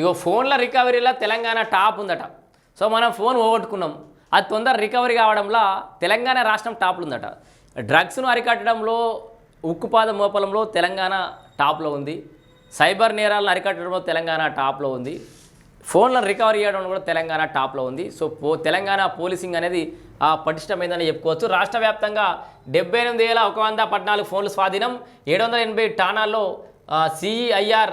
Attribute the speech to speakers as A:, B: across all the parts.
A: ఇగో ఫోన్ల రికవరీలో తెలంగాణ టాప్ ఉందట. సో మనం ఫోన్ పోగొట్టుకున్నాం. అది తొందర రికవరీ కావడంలో తెలంగాణ రాష్ట్రం టాప్లు ఉందట. డ్రగ్స్ను అరికట్టడంలో ఉక్కుపాద మోపలంలో తెలంగాణ టాప్లో ఉంది. సైబర్ నేరాలను అరికట్టడంలో తెలంగాణ టాప్లో ఉంది. ఫోన్లను రికవరీ చేయడం కూడా తెలంగాణ టాప్లో ఉంది. సో పో తెలంగాణ పోలీసింగ్ అనేది ఆ, పటిష్టమైందని చెప్పుకోవచ్చు. రాష్ట్ర వ్యాప్తంగా డెబ్బై ఎనిమిది వేల ఒక వంద పద్నాలుగు ఫోన్లు స్వాధీనం. ఏడు వందల ఎనభై టానాల్లో సిఈఐఆర్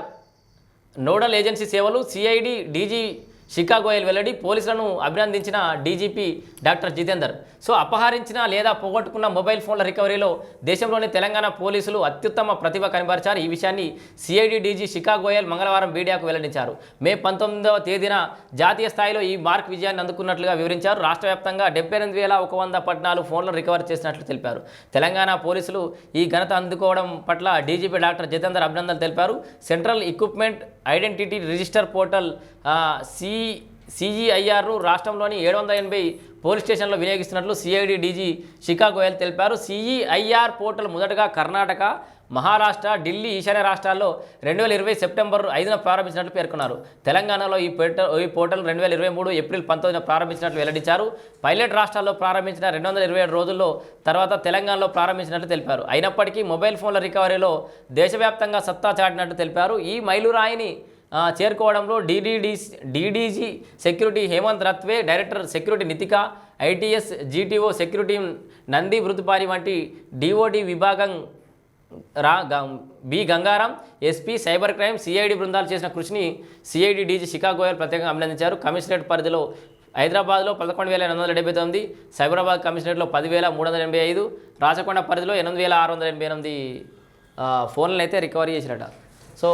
A: నోడల్ ఏజెన్సీ సేవలు సిఐడి డీజీ గోయల్ వెల్లడి పోలీసులను అభినందించిన డీజీపీ డాక్టర్ జితేందర్. సో అపహరించిన లేదా పోగొట్టుకున్న మొబైల్ ఫోన్ల రికవరీలో దేశంలోని తెలంగాణ పోలీసులు అత్యుత్తమ ప్రతిభ కనబరిచారు. ఈ విషయాన్ని సిఐడి డీజీ శిఖా గోయల్ మంగళవారం మీడియాకు వెల్లడించారు. మే పంతొమ్మిదవ తేదీన జాతీయ స్థాయిలో ఈ మార్క్ విజయాన్ని అందుకున్నట్లుగా వివరించారు. రాష్ట్ర వ్యాప్తంగా డెబ్బై ఎనిమిది వేల ఒక వంద పద్నాలుగు ఫోన్లు రికవర్ చేసినట్లు తెలిపారు. తెలంగాణ పోలీసులు ఈ ఘనత అందుకోవడం పట్ల డీజీపీ డాక్టర్ జితేందర్ అభినందనలు తెలిపారు. Central equipment identity register portal C సిజీఐఆర్ను రాష్ట్రంలోని ఏడు వందల ఎనభై పోలీస్ స్టేషన్లో వినియోగిస్తున్నట్లు సిఐడి డీజీ శిఖా గోయల్ తెలిపారు. సిఈఐఆర్ పోర్టల్ మొదటగా కర్ణాటక మహారాష్ట్ర ఢిల్లీ ఈశాన్య రాష్ట్రాల్లో రెండు వేల ఇరవై సెప్టెంబర్ ఐదున ప్రారంభించినట్లు పేర్కొన్నారు. తెలంగాణలో ఈ పోర్టల్ ఈ పోర్టల్ రెండు వేల ఇరవై మూడు ఏప్రిల్ పంతొమ్మిదిన ప్రారంభించినట్లు వెల్లడించారు. పైలట్ రాష్ట్రాల్లో ప్రారంభించిన రెండు వందల ఇరవై ఏడు రోజుల్లో తర్వాత తెలంగాణలో ప్రారంభించినట్లు తెలిపారు. అయినప్పటికీ మొబైల్ ఫోన్ల రికవరీలో దేశవ్యాప్తంగా సత్తా చాటినట్లు తెలిపారు. ఈ మైలురాయిని చేరుకోవడంలో DDD DDG security Hemant Ratwe director security Nitika ITS GTO security Nandi మృతుపారి వంటి డిఓడి విభాగం రా B Gangaram SP cyber crime CID బృందాలు చేసిన కృషిని సిఐడి డీజీ శిఖా గోయల్ ప్రత్యేకంగా అభినందించారు. కమిషనరేట్ పరిధిలో హైదరాబాద్లో పదకొండు వేల ఎనిమిది వందల డెబ్బై తొమ్మిది సైబరాబాద్ కమిషనరేట్లో పదివేల మూడు వందల ఎనభై ఐదు రాచకొండ పరిధిలో ఎనిమిది వేల ఆరు వందల ఎనభై ఎనిమిది ఫోన్లను అయితే రికవరీ చేసిరట సో